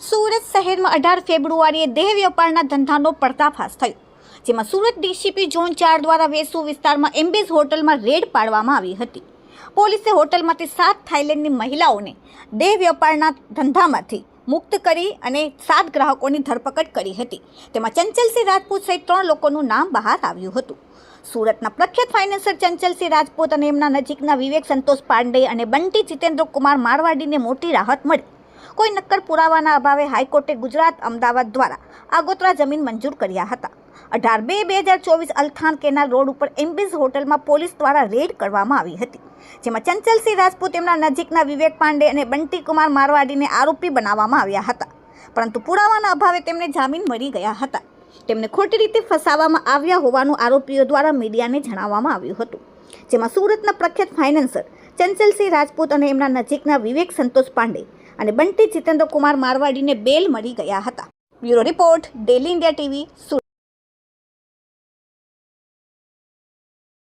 સુરત શહેરમાં અઢાર ફેબ્રુઆરીએ દેહ વેપારના ધંધાનો પર્દાફાશ થયો, જેમાં સુરત ડીસીપી ઝોન ચાર દ્વારા વેસુ વિસ્તારમાં એમ્બેઝ હોટલમાં રેડ પાડવામાં આવી હતી. પોલીસે હોટલમાંથી સાત થાઇલેન્ડની મહિલાઓને દેહ વેપારના ધંધામાંથી મુક્ત કરી અને સાત ગ્રાહકોની ધરપકડ કરી હતી. તેમાં ચંચલસિંહ રાજપૂત સહિત ત્રણ લોકોનું નામ બહાર આવ્યું હતું. સુરતના પ્રખ્યાત ફાઇનાન્સર ચંચલસિંહ રાજપૂત અને એમના નજીકના વિવેક સંતોષ પાંડે અને બંટી જીતેન્દ્ર કુમાર મારવાડીને મોટી રાહત મળી. કોઈ નક્કર પુરાવાના અભાવે હાઈકોર્ટે ગુજરાત અમદાવાદ દ્વારા આગોતરા જમીન મંજૂર કર્યા હતા. અઢાર બે બે હજાર ચોવીસ અલથાણ કેનાલ રોડ ઉપર એમ્બિઝ હોટલમાં પોલીસ દ્વારા રેડ કરવામાં આવી હતી. જેમાં ચંચલસિંહ રાજપૂત તેમના નજીકના વિવેક પાંડે અને બંટીકુમાર મારવાડીને આરોપી બનાવવામાં આવ્યા હતા. પરંતુ પુરાવાના અભાવે તેમને જામીન મળી ગયા હતા. તેમને ખોટી રીતે ફસાવવામાં આવ્યા હોવાનું આરોપીઓ દ્વારા મીડિયાને જણાવવામાં આવ્યું હતું. જેમાં સુરતના પ્રખ્યાત ફાઇનાન્સર ચંચલસિંહ રાજપૂત અને એમના નજીકના વિવેક સંતોષ પાંડે અને બંટી જીતેન્દ્ર કુમાર મારવાડીને બેલ મળી ગયા હતા. Bureau report, daily India TV, Surat.